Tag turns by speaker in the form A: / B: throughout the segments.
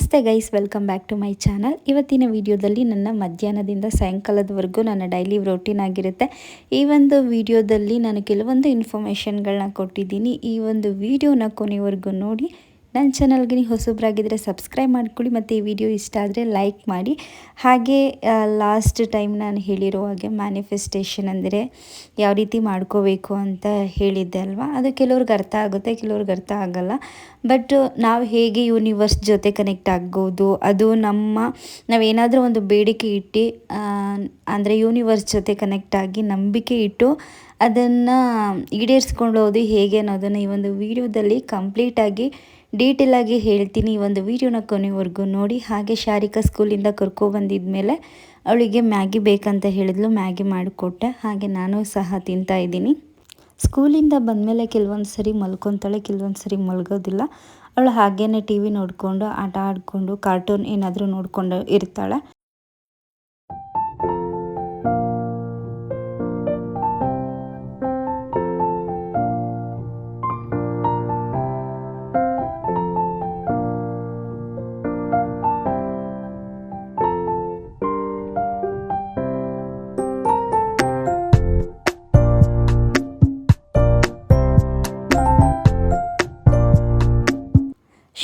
A: ನಮಸ್ತೆ guys, welcome back to my channel. ಇವತ್ತಿನ ವಿಡಿಯೋದಲ್ಲಿ ನನ್ನ ಮಧ್ಯಾಹ್ನದಿಂದ ಸಾಯಂಕಾಲದವರೆಗೂ ನನ್ನ ಡೈಲಿ ರೊಟೀನ್ ಆಗಿರುತ್ತೆ. ಈ ಒಂದು ವಿಡಿಯೋದಲ್ಲಿ ನಾನು ಕೆಲವೊಂದು ಇನ್ಫಾರ್ಮೇಷನ್ಗಳನ್ನ ಕೊಟ್ಟಿದ್ದೀನಿ. ಈ ಒಂದು ವಿಡಿಯೋನ ಕೊನೆವರೆಗೂ ನೋಡಿ ನನ್ನ ಚಾನಲ್ಗೆ ನೀವು ಹೊಸೊಬ್ಬರಾಗಿದ್ದರೆ ಸಬ್ಸ್ಕ್ರೈಬ್ ಮಾಡ್ಕೊಳ್ಳಿ ಮತ್ತು ಈ ವಿಡಿಯೋ ಇಷ್ಟ ಆದರೆ ಲೈಕ್ ಮಾಡಿ. ಹಾಗೆ ಲಾಸ್ಟ್ ಟೈಮ್ ನಾನು ಹೇಳಿರೋ ಹಾಗೆ ಮ್ಯಾನಿಫೆಸ್ಟೇಷನ್ ಅಂದರೆ ಯಾವ ರೀತಿ ಮಾಡ್ಕೋಬೇಕು ಅಂತ ಹೇಳಿದ್ದೆ ಅಲ್ವಾ? ಅದು ಕೆಲವ್ರಿಗೆ ಅರ್ಥ ಆಗುತ್ತೆ, ಕೆಲವ್ರಿಗೆ ಅರ್ಥ ಆಗಲ್ಲ. ಬಟ್ ನಾವು ಹೇಗೆ ಯೂನಿವರ್ಸ್ ಜೊತೆ ಕನೆಕ್ಟ್ ಆಗ್ಬೋದು? ಅದು ನಮ್ಮ, ನಾವೇನಾದರೂ ಒಂದು ಬೇಡಿಕೆ ಇಟ್ಟು ಅಂದರೆ ಯೂನಿವರ್ಸ್ ಜೊತೆ ಕನೆಕ್ಟ್ ಆಗಿ ನಂಬಿಕೆ ಇಟ್ಟು ಅದನ್ನು ಈಡೇರಿಸ್ಕೊಂಡು ಹೇಗೆ ಅನ್ನೋದನ್ನು ಈ ಒಂದು ವಿಡಿಯೋದಲ್ಲಿ ಕಂಪ್ಲೀಟಾಗಿ ಡೀಟೇಲಾಗಿ ಹೇಳ್ತೀನಿ ಈ ಒಂದು ವೀಡಿಯೋನ ಕೊನೆವರೆಗೂ ನೋಡಿ. ಹಾಗೆ ಶಾರಿಕಾ ಸ್ಕೂಲಿಂದ ಕರ್ಕೊಬಂದಿದ್ಮೇಲೆ ಅವಳಿಗೆ ಮ್ಯಾಗಿ ಬೇಕಂತ ಹೇಳಿದ್ಲು. ಮ್ಯಾಗಿ ಮಾಡಿಕೊಟ್ಟೆ. ಹಾಗೆ ನಾನು ಸಹ ತಿಂತಾ ಇದ್ದೀನಿ. ಸ್ಕೂಲಿಂದ ಬಂದಮೇಲೆ ಕೆಲವೊಂದು ಸರಿ ಮಲ್ಕೊತಾಳೆ. ಕೆಲವೊಂದು ಸರಿ ಮಲ್ಗೋದಿಲ್ಲ. ಅವಳು ಹಾಗೇನೆ ಟಿ ವಿ ನೋಡಿಕೊಂಡು, ಆಟ ಆಡಿಕೊಂಡು, ಕಾರ್ಟೂನ್ ಏನಾದರೂ ನೋಡಿಕೊಂಡು ಇರ್ತಾಳೆ.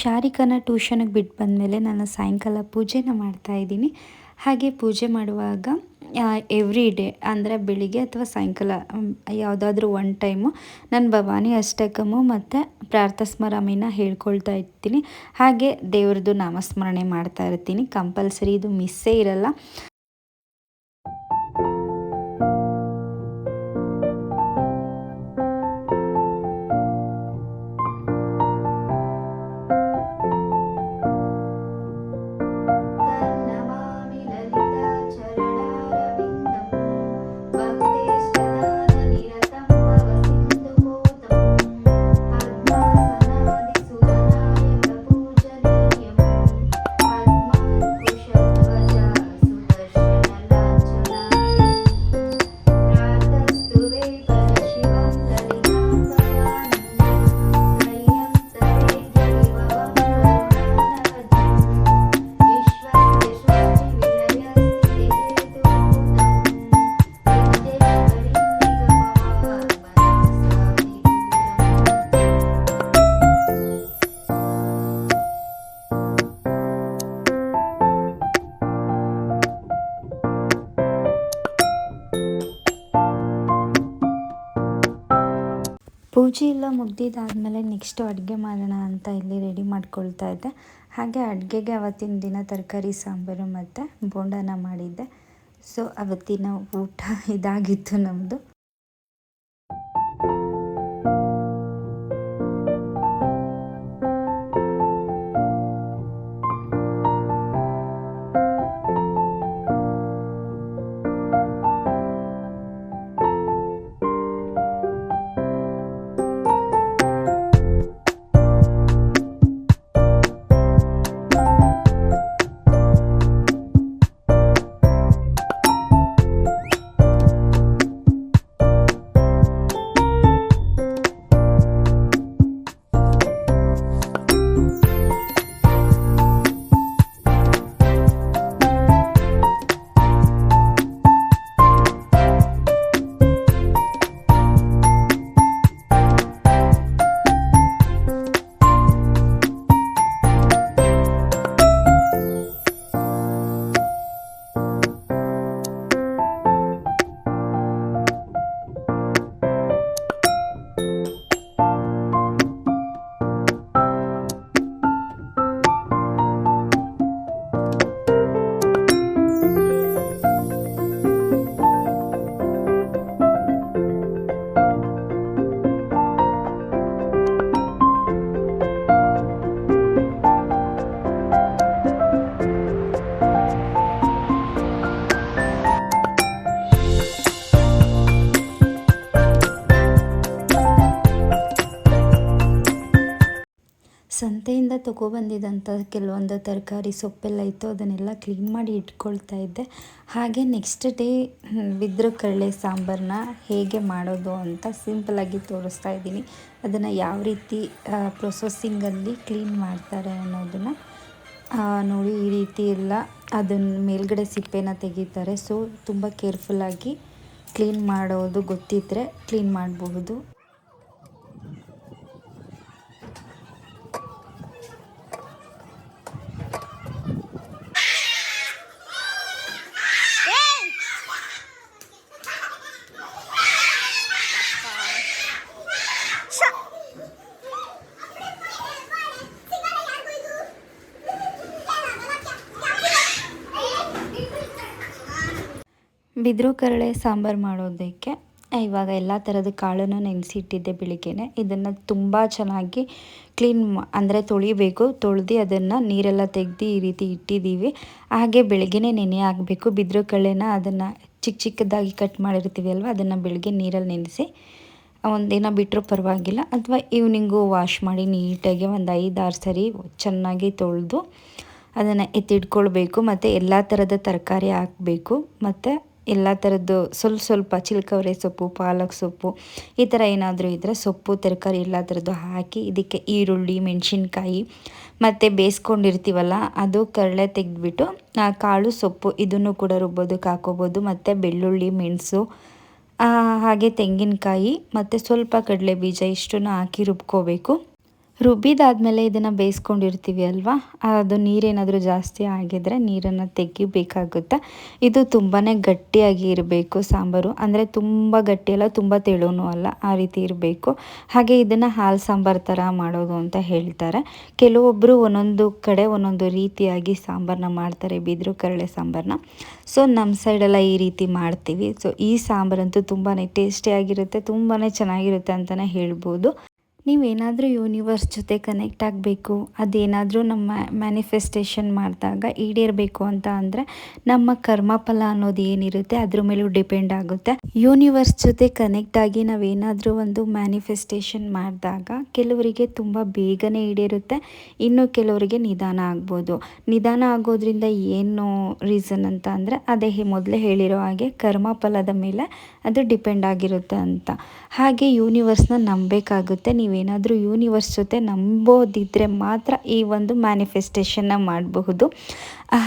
A: ಶಾರಿಕನ ಟ್ಯೂಷನಿಗೆ ಬಿಟ್ಟು ಬಂದಮೇಲೆ ನಾನು ಸಾಯಂಕಾಲ ಪೂಜೆನ ಮಾಡ್ತಾಯಿದ್ದೀನಿ ಹಾಗೆ ಪೂಜೆ ಮಾಡುವಾಗ ಎವ್ರಿ ಡೇ ಅಂದರೆ ಬೆಳಿಗ್ಗೆ ಅಥವಾ ಸಾಯಂಕಾಲ ಯಾವುದಾದ್ರೂ ಒನ್ ಟೈಮು ನಾನು ಭವಾನಿ ಅಷ್ಟಕಮು ಮತ್ತು ಪ್ರಾರ್ಥಸ್ಮರಾಮಿನ ಹೇಳ್ಕೊಳ್ತಾ ಇರ್ತೀನಿ. ಹಾಗೆ ದೇವ್ರದ್ದು ನಾಮಸ್ಮರಣೆ ಮಾಡ್ತಾ ಇರ್ತೀನಿ. ಕಂಪಲ್ಸರಿ ಇದು ಮಿಸ್ಸೇ ಇರಲ್ಲ. ಪೂಜೆ ಎಲ್ಲ ಮುಗ್ದಿದ್ದಾದಮೇಲೆ ನೆಕ್ಸ್ಟು ಅಡುಗೆ ಮಾಡೋಣ ಅಂತ ಇಲ್ಲಿ ರೆಡಿ ಮಾಡ್ಕೊಳ್ತಾ ಇದ್ದೆ. ಹಾಗೆ ಅಡುಗೆಗೆ ಅವತ್ತಿನ ದಿನ ತರಕಾರಿ, ಸಾಂಬಾರು ಮತ್ತು ಬೋಂಡನ ಮಾಡಿದ್ದೆ. ಸೊ ಅವತ್ತಿನ ಊಟ ಇದಾಗಿತ್ತು ನಮ್ಮದು ಸಂತೆಯಿಂದ ತೊಗೊಬಂದಿದ್ದಂಥ ಕೆಲವೊಂದು ತರಕಾರಿ ಸೊಪ್ಪೆಲ್ಲ ಇತ್ತು, ಅದನ್ನೆಲ್ಲ ಕ್ಲೀನ್ ಮಾಡಿ ಇಟ್ಕೊಳ್ತಾ ಇದ್ದೆ. ಹಾಗೆ ನೆಕ್ಸ್ಟ್ ಡೇ ಬಿದ್ರು ಕಡಲೆ ಸಾಂಬಾರನ್ನ ಹೇಗೆ ಮಾಡೋದು ಅಂತ ಸಿಂಪಲಾಗಿ ತೋರಿಸ್ತಾ ಇದ್ದೀನಿ. ಅದನ್ನು ಯಾವ ರೀತಿ ಪ್ರೊಸೆಸ್ಸಿಂಗಲ್ಲಿ ಕ್ಲೀನ್ ಮಾಡ್ತಾರೆ ಅನ್ನೋದನ್ನು ನೋಡಿ ಈ ರೀತಿ ಎಲ್ಲ ಅದನ್ನ ಮೇಲ್ಗಡೆ ಸಿಪ್ಪೆನ ತೆಗಿತಾರೆ. ಸೊ ತುಂಬ ಕೇರ್ಫುಲ್ಲಾಗಿ ಕ್ಲೀನ್ ಮಾಡೋದು ಗೊತ್ತಿದ್ದರೆ ಕ್ಲೀನ್ ಮಾಡಬಹುದು. ಬಿದಿರು ಕರಳೆ ಸಾಂಬಾರು ಮಾಡೋದಕ್ಕೆ, ಇವಾಗ ಎಲ್ಲ ಥರದ ಕಾಳನ್ನು ನೆನೆಸಿಟ್ಟಿದ್ದೆ ಬೆಳಿಗ್ಗೆನೆ. ಇದನ್ನು ತುಂಬ ಚೆನ್ನಾಗಿ ಕ್ಲೀನ್ ಅಂದರೆ ತೊಳಿಬೇಕು, ತೊಳೆದು ಅದನ್ನು ನೀರೆಲ್ಲ ತೆಗೆದು ಈ ರೀತಿ ಇಟ್ಟಿದ್ದೀವಿ. ಹಾಗೆ ಬೆಳಗ್ಗೆನೇ ನೆನೆ ಹಾಕಬೇಕು. ಬಿದಿರು ಕಳೆನ ಅದನ್ನು ಚಿಕ್ಕ ಚಿಕ್ಕದಾಗಿ ಕಟ್ ಮಾಡಿರ್ತೀವಿ ಅಲ್ವ, ಅದನ್ನು ಬೆಳಗ್ಗೆ ನೀರಲ್ಲಿ ನೆನೆಸಿ, ಒಂದಿನ ಬಿಟ್ಟರೂ ಪರವಾಗಿಲ್ಲ. ಅಥವಾ ಈವ್ನಿಂಗು ವಾಶ್ ಮಾಡಿ ನೀಟಾಗಿ ಒಂದು ಐದಾರು ಸರಿ ಚೆನ್ನಾಗಿ ತೊಳೆದು ಅದನ್ನು ಎತ್ತಿಟ್ಕೊಳ್ಬೇಕು. ಮತ್ತು ಎಲ್ಲ ಥರದ ತರಕಾರಿ ಹಾಕಬೇಕು. ಮತ್ತು ಎಲ್ಲ ಥರದ್ದು ಸ್ವಲ್ಪ ಸ್ವಲ್ಪ ಚಿಲ್ಕವರೆ ಸೊಪ್ಪು, ಪಾಲಕ್ ಸೊಪ್ಪು, ಈ ಥರ ಏನಾದರೂ ಇದ್ದರೆ ಸೊಪ್ಪು, ತರಕಾರಿ ಎಲ್ಲ ಥರದ್ದು ಹಾಕಿ ಇದಕ್ಕೆ ಈರುಳ್ಳಿ, ಮೆಣಸಿನ್ಕಾಯಿ ಮತ್ತು ಬೇಯಿಸ್ಕೊಂಡಿರ್ತೀವಲ್ಲ ಅದು ಕರಳೆ ತೆಗೆದ್ಬಿಟ್ಟು ಕಾಳು ಸೊಪ್ಪು ಇದನ್ನು ಕೂಡ ರುಬ್ಬೋದಕ್ಕೆ ಹಾಕೋಬೋದು. ಮತ್ತು ಬೆಳ್ಳುಳ್ಳಿ, ಮೆಣಸು ಹಾಗೆ ತೆಂಗಿನಕಾಯಿ ಮತ್ತು ಸ್ವಲ್ಪ ಕಡಲೆ ಬೀಜ ಇಷ್ಟನ್ನು ಹಾಕಿ ರುಬ್ಕೋಬೇಕು. ರುಬ್ಬಿದಾದಮೇಲೆ ಇದನ್ನು ಬೇಯಿಸ್ಕೊಂಡಿರ್ತೀವಿ ಅಲ್ವಾ? ಅದು ನೀರೇನಾದರೂ ಜಾಸ್ತಿ ಆಗಿದ್ರೆ ನೀರನ್ನು ತೆಗಿಬೇಕಾಗುತ್ತೆ. ಇದು ತುಂಬಾ ಗಟ್ಟಿಯಾಗಿ ಇರಬೇಕು ಸಾಂಬಾರು. ಅಂದರೆ ತುಂಬ ಗಟ್ಟಿಯಲ್ಲ ತುಂಬ ತೆಳುವೂ ಅಲ್ಲ, ಆ ರೀತಿ ಇರಬೇಕು. ಹಾಗೆ ಇದನ್ನು ಹಾಲು ಸಾಂಬಾರು ಥರ ಮಾಡೋದು ಅಂತ ಹೇಳ್ತಾರೆ. ಕೆಲವೊಬ್ಬರು ಒಂದೊಂದು ಕಡೆ ಒಂದೊಂದು ರೀತಿಯಾಗಿ ಸಾಂಬಾರನ್ನ ಮಾಡ್ತಾರೆ, ಬಿದಿರು ಕರಳೆ ಸಾಂಬಾರನ್ನ ಸೊ ನಮ್ಮ ಸೈಡೆಲ್ಲ ಈ ರೀತಿ ಮಾಡ್ತೀವಿ. ಸೊ ಈ ಸಾಂಬಾರಂತೂ ತುಂಬಾ ಟೇಸ್ಟಿಯಾಗಿರುತ್ತೆ ತುಂಬಾ ಚೆನ್ನಾಗಿರುತ್ತೆ ಅಂತಲೇ ಹೇಳ್ಬೋದು. ನೀವೇನಾದರೂ ಯೂನಿವರ್ಸ್ ಜೊತೆ ಕನೆಕ್ಟ್ ಆಗಬೇಕು, ಅದೇನಾದರೂ ನಮ್ಮ ಮ್ಯಾನಿಫೆಸ್ಟೇಷನ್ ಮಾಡಿದಾಗ ಈಡೇರಬೇಕು ಅಂತ ಅಂದರೆ ನಮ್ಮ ಕರ್ಮಫಲ ಅನ್ನೋದು ಏನಿರುತ್ತೆ ಅದ್ರ ಮೇಲೂ ಡಿಪೆಂಡ್ ಆಗುತ್ತೆ. ಯೂನಿವರ್ಸ್ ಜೊತೆ ಕನೆಕ್ಟ್ ಆಗಿ ನಾವೇನಾದರೂ ಒಂದು ಮ್ಯಾನಿಫೆಸ್ಟೇಷನ್ ಮಾಡಿದಾಗ ಕೆಲವರಿಗೆ ತುಂಬ ಬೇಗನೆ ಈಡೇರುತ್ತೆ, ಇನ್ನು ಕೆಲವರಿಗೆ ನಿಧಾನ ಆಗ್ಬೋದು. ನಿಧಾನ ಆಗೋದ್ರಿಂದ ಏನು ರೀಸನ್ ಅಂತ ಅಂದರೆ ಅದೇ ಮೊದಲೇ ಹೇಳಿರೋ ಹಾಗೆ ಕರ್ಮಫಲದ ಮೇಲೆ ಅದು ಡಿಪೆಂಡ್ ಆಗಿರುತ್ತೆ ಅಂತ. ಹಾಗೆ ಯೂನಿವರ್ಸ್ನ ನಂಬಬೇಕಾಗುತ್ತೆ, ನೀವು ನೀವೇನಾದರೂ ಯೂನಿವರ್ಸ್ ಜೊತೆ ನಂಬೋದಿದ್ದರೆ ಮಾತ್ರ ಈ ಒಂದು ಮ್ಯಾನಿಫೆಸ್ಟೇಷನ್ನ ಮಾಡಬಹುದು.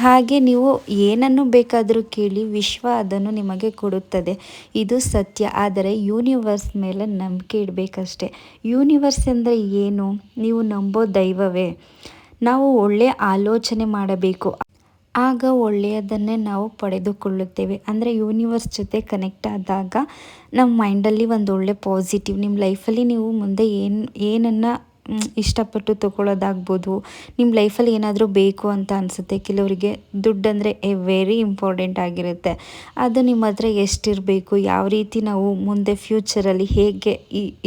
A: ಹಾಗೆ ನೀವು ಏನನ್ನು ಬೇಕಾದರೂ ಕೇಳಿ, ವಿಶ್ವ ಅದನ್ನು ನಿಮಗೆ ಕೊಡುತ್ತದೆ. ಇದು ಸತ್ಯ, ಆದರೆ ಯೂನಿವರ್ಸ್ ಮೇಲೆ ನಂಬಿಕೆ ಇಡಬೇಕಷ್ಟೆ. ಯೂನಿವರ್ಸ್ ಅಂದರೆ ಏನು? ನೀವು ನಂಬೋ ದೈವವೇ. ನಾವು ಒಳ್ಳೆಯ ಆಲೋಚನೆ ಮಾಡಬೇಕು. ಆಗ ಒಳ್ಳೆಯದನ್ನೇ ನಾವು ಪಡೆದುಕೊಳ್ಳುತ್ತೇವೆ. ಅಂದರೆ ಯೂನಿವರ್ಸ್ ಜೊತೆ ಕನೆಕ್ಟ್ ಆದಾಗ ನಮ್ಮ ಮೈಂಡಲ್ಲಿ ಒಂದು ಒಳ್ಳೆ ಪಾಸಿಟಿವ್ ನಿಮ್ಮ ಲೈಫಲ್ಲಿ ನೀವು ಮುಂದೆ ಏನು, ಏನನ್ನು ಇಷ್ಟಪಟ್ಟು ತೊಗೊಳ್ಳೋದಾಗ್ಬೋದು. ನಿಮ್ಮ ಲೈಫಲ್ಲಿ ಏನಾದರೂ ಬೇಕು ಅಂತ ಅನಿಸುತ್ತೆ? ಕೆಲವರಿಗೆ ದುಡ್ಡು ಅಂದರೆ, ಎ ವೆರಿ ಇಂಪಾರ್ಟೆಂಟ್ ಆಗಿರುತ್ತೆ. ಅದು ನಿಮ್ಮ ಹತ್ರ ಎಷ್ಟಿರಬೇಕು? ಯಾವ ರೀತಿ ನಾವು ಮುಂದೆ ಫ್ಯೂಚರಲ್ಲಿ ಹೇಗೆ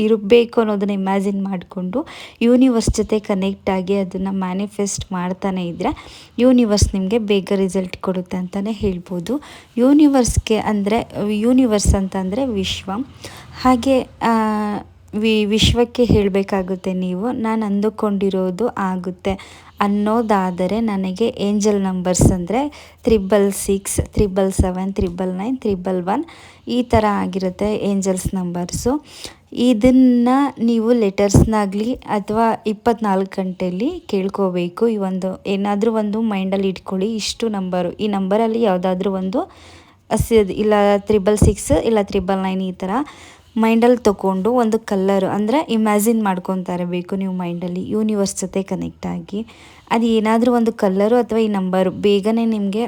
A: ಇರಬೇಕು ಅನ್ನೋದನ್ನ ಇಮ್ಯಾಜಿನ್ ಮಾಡಿಕೊಂಡು ಯೂನಿವರ್ಸ್ ಜೊತೆ ಕನೆಕ್ಟ್ ಆಗಿ ಅದನ್ನು ಮ್ಯಾನಿಫೆಸ್ಟ್ ಮಾಡ್ತಾನೆ ಇದ್ದರೆ ಯೂನಿವರ್ಸ್ ನಿಮಗೆ ಬೇಗ ರಿಸಲ್ಟ್ ಕೊಡುತ್ತೆ ಅಂತಲೇ ಹೇಳ್ಬೋದು. ಯೂನಿವರ್ಸ್ಗೆ ಅಂದರೆ ಯೂನಿವರ್ಸ್ ಅಂತಂದರೆ ವಿಶ್ವ. ಹಾಗೆ ವಿ, ವಿಶ್ವಕ್ಕೆ ಹೇಳಬೇಕಾಗುತ್ತೆ ನೀವು, ನಾನು ಅಂದುಕೊಂಡಿರೋದು ಆಗುತ್ತೆ. ಅನ್ನೋದಾದರೆ ನನಗೆ ಏಂಜಲ್ ನಂಬರ್ಸ್ ಅಂದರೆ triple six, triple seven, triple nine, triple one ಈ ಥರ ಆಗಿರುತ್ತೆ ಏಂಜಲ್ಸ್ ನಂಬರ್ಸು. ಇದನ್ನು ನೀವು ಲೆಟರ್ಸ್ನಾಗಲಿ ಅಥವಾ ಇಪ್ಪತ್ನಾಲ್ಕು ಗಂಟೆಯಲ್ಲಿ ಕೇಳ್ಕೋಬೇಕು. ಈ ಒಂದು ಏನಾದರೂ ಒಂದು ಮೈಂಡಲ್ಲಿ ಇಟ್ಕೊಳ್ಳಿ, ಇಷ್ಟು ನಂಬರು. ಈ ನಂಬರಲ್ಲಿ ಯಾವುದಾದ್ರೂ ಒಂದು ಇಲ್ಲ ತ್ರಿಬಲ್ ಸಿಕ್ಸ್, ಇಲ್ಲ ತ್ರಿಬಲ್ ನೈನ್ ಈ ಥರ ಮೈಂಡಲ್ಲಿ ತಗೊಂಡು ಒಂದು ಕಲ್ಲರು ಅಂದರೆ ಇಮ್ಯಾಜಿನ್ ಮಾಡ್ಕೊತಾ ಇರಬೇಕು ನೀವು ಮೈಂಡಲ್ಲಿ ಯೂನಿವರ್ಸ್ ಜೊತೆ ಕನೆಕ್ಟ್ ಆಗಿ. ಅದು ಏನಾದರೂ ಒಂದು ಕಲ್ಲರು ಅಥವಾ ಈ ನಂಬರು ಬೇಗನೆ ನಿಮಗೆ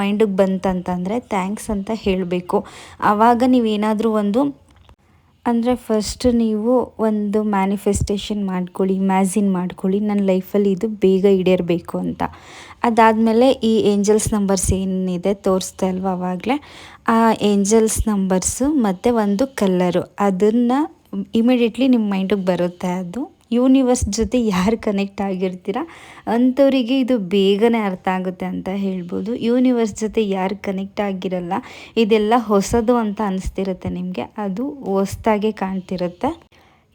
A: ಮೈಂಡಿಗೆ ಬಂತಂತಂದರೆ ಥ್ಯಾಂಕ್ಸ್ ಅಂತ ಹೇಳಬೇಕು. ಆವಾಗ ನೀವೇನಾದರೂ ಒಂದು ಅಂದರೆ ಫಸ್ಟ್ ನೀವು ಒಂದು ಮ್ಯಾನಿಫೆಸ್ಟೇಷನ್ ಮಾಡ್ಕೊಳ್ಳಿ ಇಮ್ಯಾಜಿನ್ ಮಾಡ್ಕೊಳ್ಳಿ, ನನ್ನ ಲೈಫಲ್ಲಿ ಇದು ಬೇಗ ಈಡೇರಬೇಕು ಅಂತ. ಅದಾದಮೇಲೆ ಈ ಏಂಜಲ್ಸ್ ನಂಬರ್ಸ್ ಏನಿದೆ ತೋರಿಸ್ತಾ ಅಲ್ವ ಆವಾಗಲೇ ಆ ಏಂಜಲ್ಸ್ ನಂಬರ್ಸು ಮತ್ತು ಒಂದು ಕಲ್ಲರು ಅದನ್ನು ಇಮಿಡಿಯೇಟ್ಲಿ ನಿಮ್ಮ ಮೈಂಡಿಗೆ ಬರುತ್ತೆ ಅದು. ಯೂನಿವರ್ಸ್ ಜೊತೆ ಯಾರು ಕನೆಕ್ಟ್ ಆಗಿರ್ತೀರ? ಅಂಥವರಿಗೆ ಇದು ಬೇಗನೆ ಅರ್ಥ ಆಗುತ್ತೆ ಅಂತ ಹೇಳ್ಬೋದು. ಯೂನಿವರ್ಸ್ ಜೊತೆ ಯಾರು ಕನೆಕ್ಟ್ ಆಗಿರಲ್ಲ, ಇದೆಲ್ಲ ಹೊಸದು ಅಂತ ಅನಿಸ್ತಿರುತ್ತೆ ನಿಮಗೆ. ಅದು ಹೊಸ್ದಾಗೆ ಕಾಣ್ತಿರುತ್ತೆ.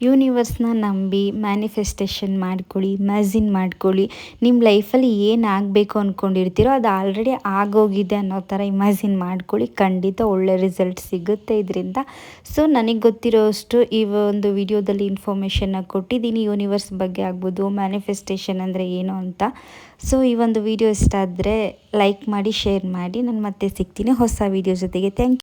A: ಯೂನಿವರ್ಸ್ನ ನಂಬಿ ಮ್ಯಾನಿಫೆಸ್ಟೇಷನ್ ಮಾಡ್ಕೊಳ್ಳಿ ಮ್ಯಾಜಿನ್ ಮಾಡ್ಕೊಳ್ಳಿ. ನಿಮ್ಮ ಲೈಫಲ್ಲಿ ಏನು ಆಗಬೇಕು ಅಂದ್ಕೊಂಡಿರ್ತೀರೋ ಅದು ಆಲ್ರೆಡಿ ಆಗೋಗಿದೆ ಅನ್ನೋ ಥರ ಇಮ್ಯಾಜಿನ್ ಮಾಡ್ಕೊಳ್ಳಿ. ಖಂಡಿತ ಒಳ್ಳೆ ರಿಸಲ್ಟ್ ಸಿಗುತ್ತೆ ಇದರಿಂದ. ಸೊ, ನನಗೆ ಗೊತ್ತಿರೋಷ್ಟು ಈ ಒಂದು ವಿಡಿಯೋದಲ್ಲಿ ಇನ್ಫಾರ್ಮೇಷನ್ನ ಕೊಟ್ಟಿದ್ದೀನಿ. ಯೂನಿವರ್ಸ್ ಬಗ್ಗೆ ಆಗ್ಬೋದು, ಮ್ಯಾನಿಫೆಸ್ಟೇಷನ್ ಅಂದರೆ ಏನು ಅಂತ. ಸೊ, ಈ ಒಂದು ವಿಡಿಯೋ ಇಷ್ಟ ಆದರೆ ಲೈಕ್ ಮಾಡಿ, ಶೇರ್ ಮಾಡಿ. ನಾನು ಮತ್ತೆ ಸಿಗ್ತೀನಿ ಹೊಸ ವಿಡಿಯೋ ಜೊತೆಗೆ. Thank you.